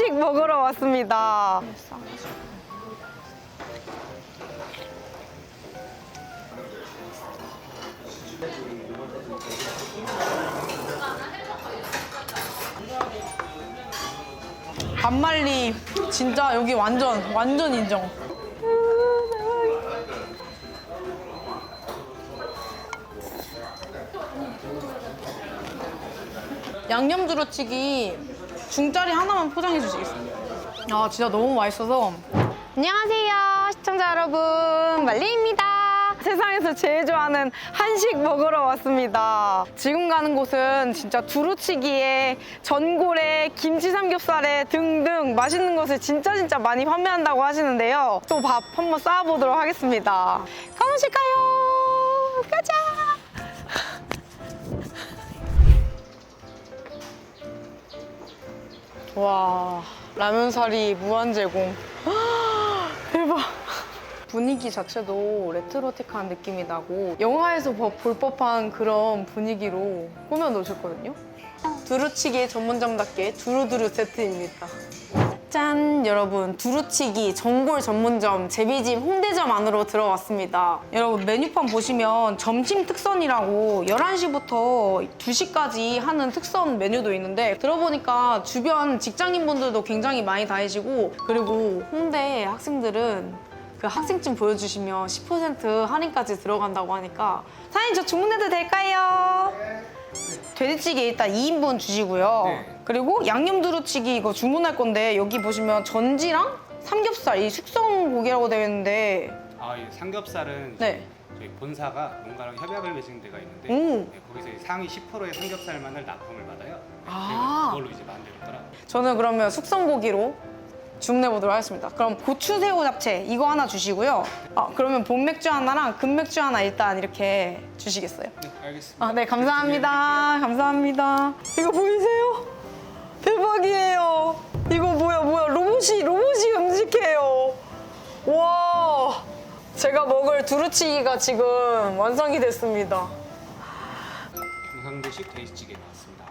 한식 먹으러 왔습니다. 반말리 진짜 여기 완전 완전 인정. 양념 두루치기 중짜리 하나만 포장해 주시겠어요? 아 진짜 너무 맛있어서. 안녕하세요 시청자 여러분. 말리입니다. 세상에서 제일 좋아하는 한식 먹으러 왔습니다. 지금 가는 곳은 진짜 두루치기에 전골에 김치 삼겹살에 등등 맛있는 것을 진짜 진짜 많이 판매한다고 하시는데요. 또 밥 한번 쌓아보도록 하겠습니다. 가보실까요? 가자 와 라면 사리 무한 제공. 대박. 분위기 자체도 레트로틱한 느낌이 나고 영화에서 버- 볼 법한 그런 분위기로 꾸며 놓으셨거든요. 두루치기 전문점답게 두루두루 세트입니다 짠 여러분 두루치기 전골 전문점 제비집 홍대점 안으로 들어왔습니다 여러분 메뉴판 보시면 점심 특선이라고 11시부터 2시까지 하는 특선 메뉴도 있는데 들어보니까 주변 직장인분들도 굉장히 많이 다니시고 그리고 홍대 학생들은 그 학생증 보여주시면 10% 할인까지 들어간다고 하니까 사장님 저 주문해도 될까요? 돼지찌개 일단 2인분 주시고요. 네. 그리고 양념 두루치기 이거 주문할 건데 여기 보시면 전지랑 삼겹살 이 숙성 고기라고 되어 있는데 아, 이 삼겹살은 네. 저희 본사가 뭔가랑 협약을 맺은 데가 있는데 오. 네, 거기서 이 상위 10%의 삼겹살만을 납품을 받아요. 아. 그래서 그걸로 이제 만들었더라. 저는 그러면 숙성 고기로 주문해 보도록 하겠습니다. 그럼 고추 새우 잡채 이거 하나 주시고요. 아 그러면 봄맥주 하나랑 금 맥주 하나 일단 이렇게 주시겠어요? 네, 알겠습니다. 아, 네, 감사합니다. 감사합니다. 이거 보이세요? 대박이에요. 이거 뭐야, 뭐야. 로봇이, 로봇이 음식해요. 와. 제가 먹을 두루치기가 지금 완성이 됐습니다. 경상도식 돼지찌개 나왔습니다.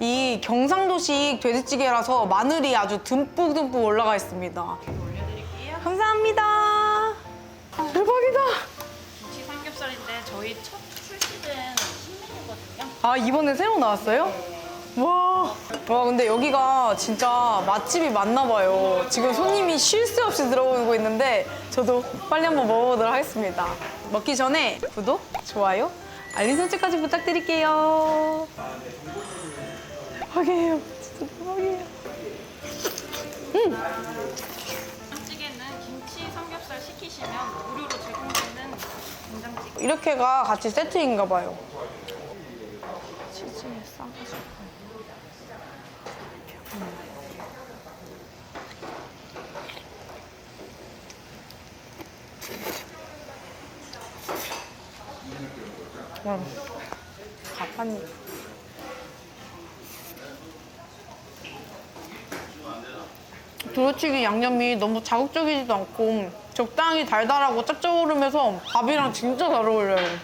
이 경상도식 돼지찌개라서 마늘이 아주 듬뿍듬뿍 올라가 있습니다. 올려드릴게요. 감사합니다. 대박이다. 김치 삼겹살인데 저희 첫 출시된 신메뉴거든요. 아 이번에 새로 나왔어요? 와, 와 근데 여기가 진짜 맛집이 많나 봐요. 지금 손님이 쉴 새 없이 들어오고 있는데 저도 빨리 한번 먹어보도록 하겠습니다. 먹기 전에 구독, 좋아요, 알림 설정까지 부탁드릴게요. 대박이에요. 진짜 대박이에요. 찌개는 김치 삼겹살 시키시면 무료로 제공되는 된장찌개. 이렇게가 같이 세트인가 봐요. 치즈에 싸가지고. 와, 가판이. 두루치기 양념이 너무 자극적이지도 않고 적당히 달달하고 짭조름해서 밥이랑 진짜 잘 어울려요.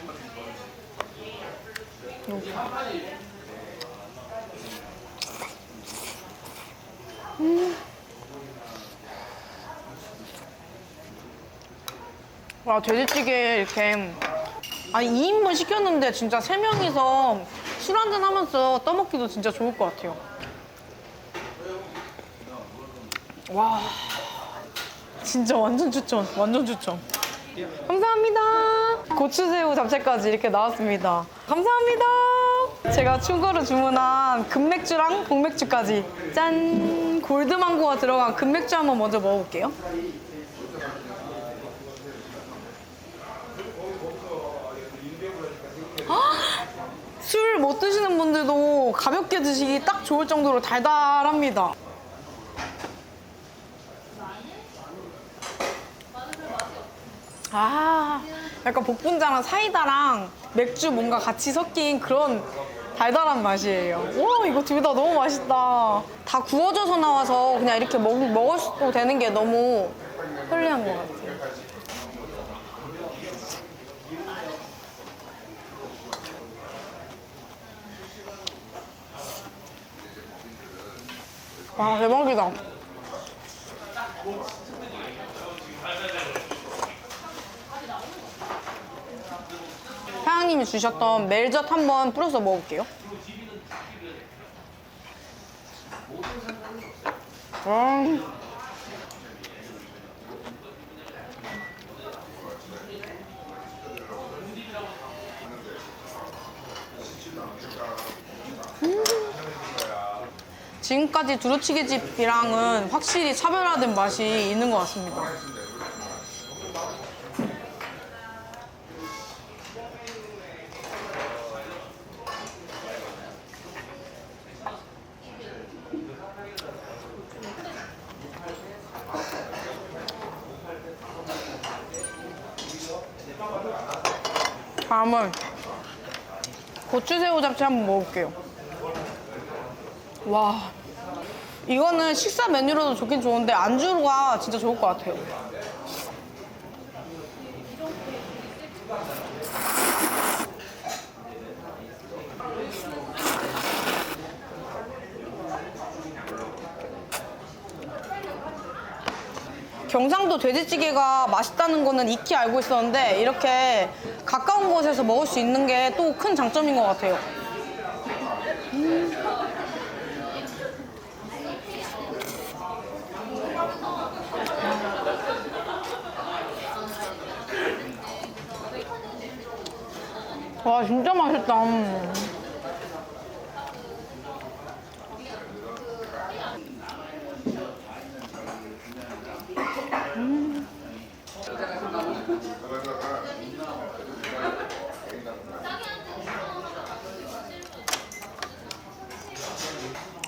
음. 와 돼지찌개 이렇게 아니 2인분 시켰는데 진짜 3명이서 술 한잔 하면서 떠먹기도 진짜 좋을 것 같아요. 와. 진짜 완전 추천 완전 추천. 감사합니다. 고추새우 잡채까지 이렇게 나왔습니다. 감사합니다. 제가 추가로 주문한 금맥주랑 복맥주까지. 짠. 골드망고가 들어간 금맥주 한번 먼저 먹어볼게요 술 못 드시는 분들도 가볍게 드시기 딱 좋을 정도로 달달합니다 아, 약간 복분자랑 사이다랑 맥주 뭔가 같이 섞인 그런 달달한 맛이에요. 와, 이거 둘 다 너무 맛있다. 다 구워져서 나와서 그냥 이렇게 먹, 먹어도 되는 게 너무 편리한 것 같아요. 와, 대박이다. 사장님이 주셨던 멜젓 한번 뿌려서 먹을게요. 음. 음. 지금까지 두루치기 집이랑은 확실히 차별화된 맛이 있는 것 같습니다. 다음은 고추새우 잡채 한번 먹을게요. 와, 이거는 식사 메뉴로도 좋긴 좋은데 안주가 진짜 좋을 것 같아요. 경상도 돼지찌개가 맛있다는 거는 익히 알고 있었는데 이렇게 가까운 곳에서 먹을 수 있는 게 또 큰 장점인 것 같아요. 와 진짜 맛있다. 음.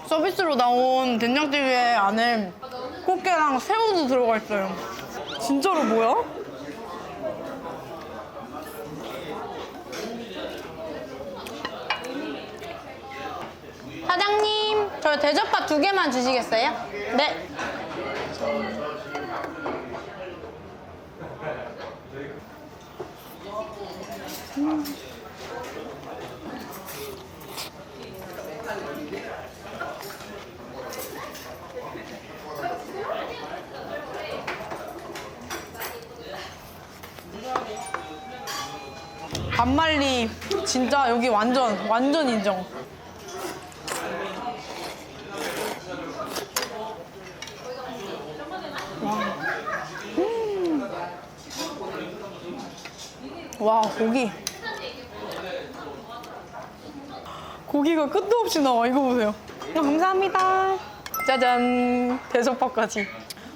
서비스로 나온 된장찌개 안에 꽃게랑 새우도 들어가 있어요. 진짜로 뭐야? 사장님, 저 대접밥 두 개만 주시겠어요? 네. 반말리 진짜 여기 완전 완전 인정. 와 고기. 고기가 끝도 없이 나와 이거 보세요. 어, 감사합니다. 짜잔. 대접밥까지.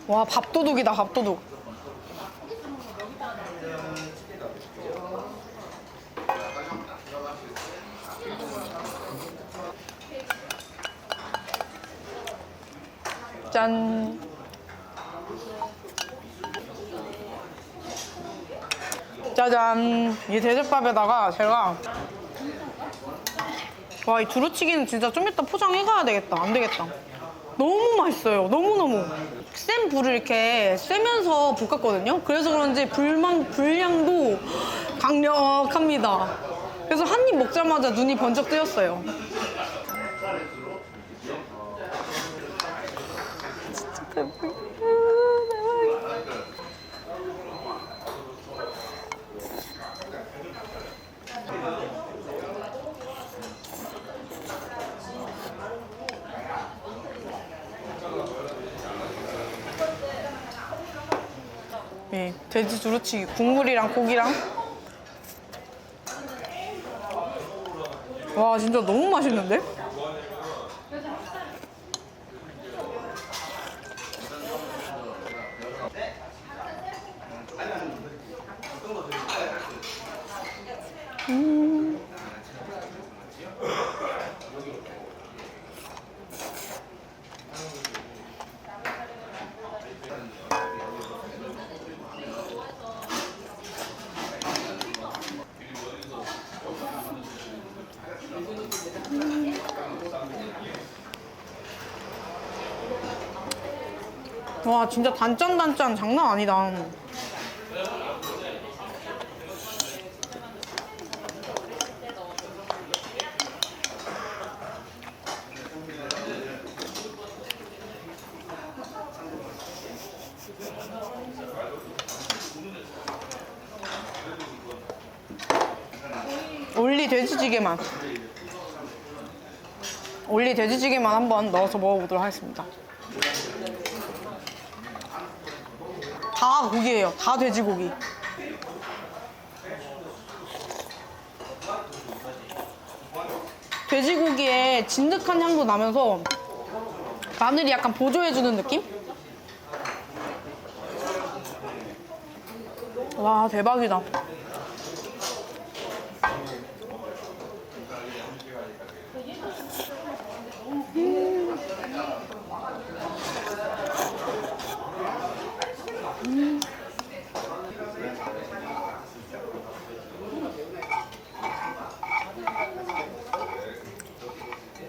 와 밥도둑이다 밥도둑. 짠 짜잔. 이 대접밥에다가 제가 와 이 두루치기는 진짜 좀 이따 포장해 가야 되겠다. 안 되겠다. 너무 맛있어요. 너무너무. 센 불을 이렇게 쐬면서 볶았거든요. 그래서 그런지 불만 불량도 강력합니다. 그래서 한 입 먹자마자 눈이 번쩍 뜨였어요 예, 돼지 두루치기 국물이랑 고기랑 와 진짜 너무 맛있는데? 와 진짜 단짠단짠 장난 아니다 올리 돼지찌개만. 올리 돼지찌개만 한번 넣어서 먹어보도록 하겠습니다. 다 고기예요. 다 돼지고기. 돼지고기에 진득한 향도 나면서 마늘이 약간 보조해주는 느낌? 와 대박이다.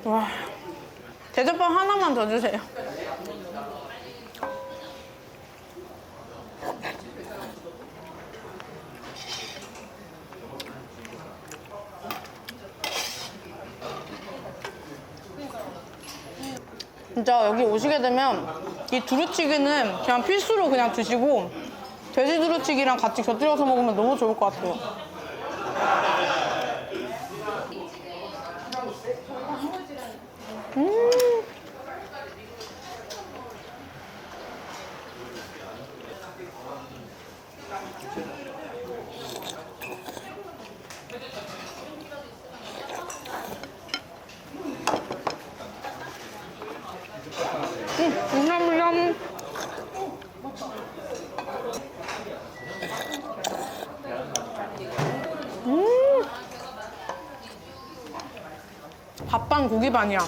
와 대접밥 하나만 더 주세요. 진짜 여기 오시게 되면 이 두루치기는 그냥 필수로 그냥 드시고 돼지 두루치기랑 같이 곁들여서 먹으면 너무 좋을 것 같아요. 음. 밥반 고기 반이야.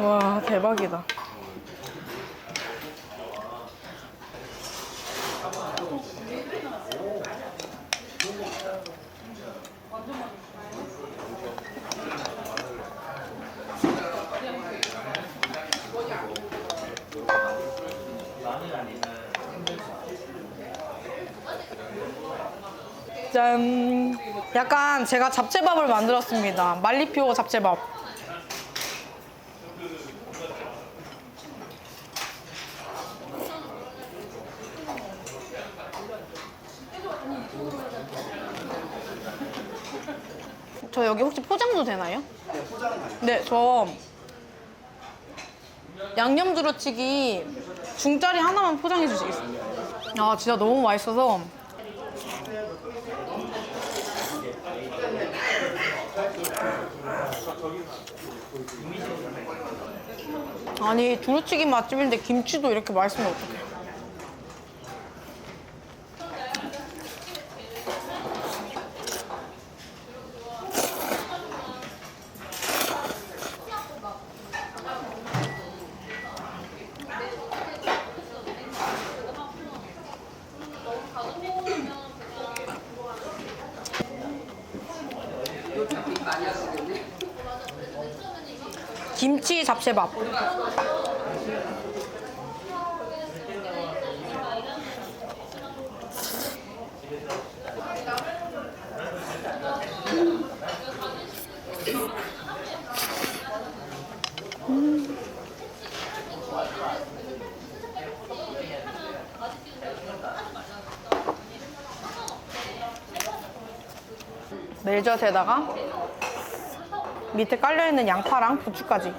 와 대박이다. 약간 제가 잡채밥을 만들었습니다. 말리표 잡채밥. 저 여기 혹시 포장도 되나요? 네, 저 양념 두루치기 중짜리 하나만 포장해 주시겠어요? 아, 진짜 너무 맛있어서 아니 두루치기 맛집인데 김치도 이렇게 맛있으면 어떡해 김치 잡채밥 멜젓에다가 밑에 깔려있는 양파랑 부추까지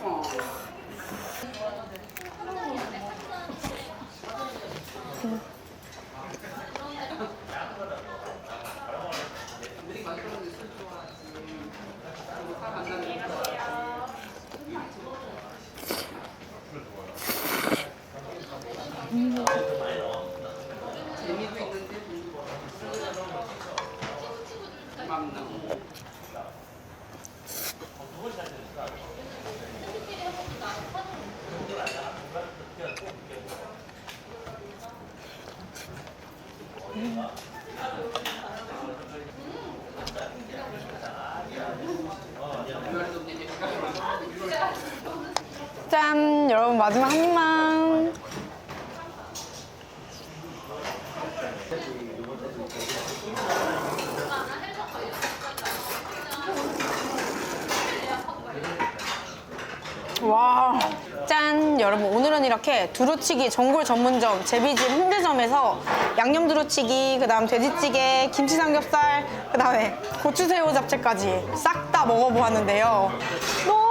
짠 여러분 마지막 한 입만 와. 짠! 여러분, 오늘은 이렇게 두루치기 전골 전문점 제비집 홍대점에서 양념 두루치기, 그 다음 돼지찌개, 김치 삼겹살, 그 다음에 고추새우 잡채까지 싹 다 먹어보았는데요. 너무너무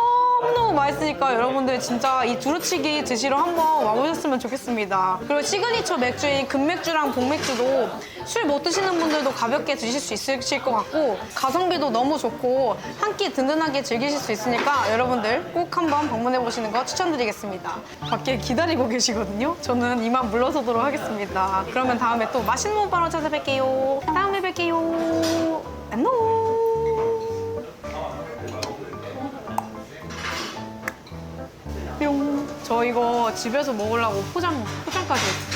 맛있으니까 여러분들 진짜 이 두루치기 드시러 한번 와보셨으면 좋겠습니다. 그리고 시그니처 맥주인 금맥주랑 복맥주도 술 못 드시는 분들도 가볍게 드실 수 있으실 것 같고 가성비도 너무 좋고 한 끼 든든하게 즐기실 수 있으니까 여러분들 꼭 한번 방문해 보시는 거 추천드리겠습니다. 밖에 기다리고 계시거든요. 저는 이만 물러서도록 하겠습니다. 그러면 다음에 또 맛있는 먹방으로 찾아뵐게요. 다음에 뵐게요. 안녕. 저 이거 집에서 먹으려고 포장, 포장까지 했어요.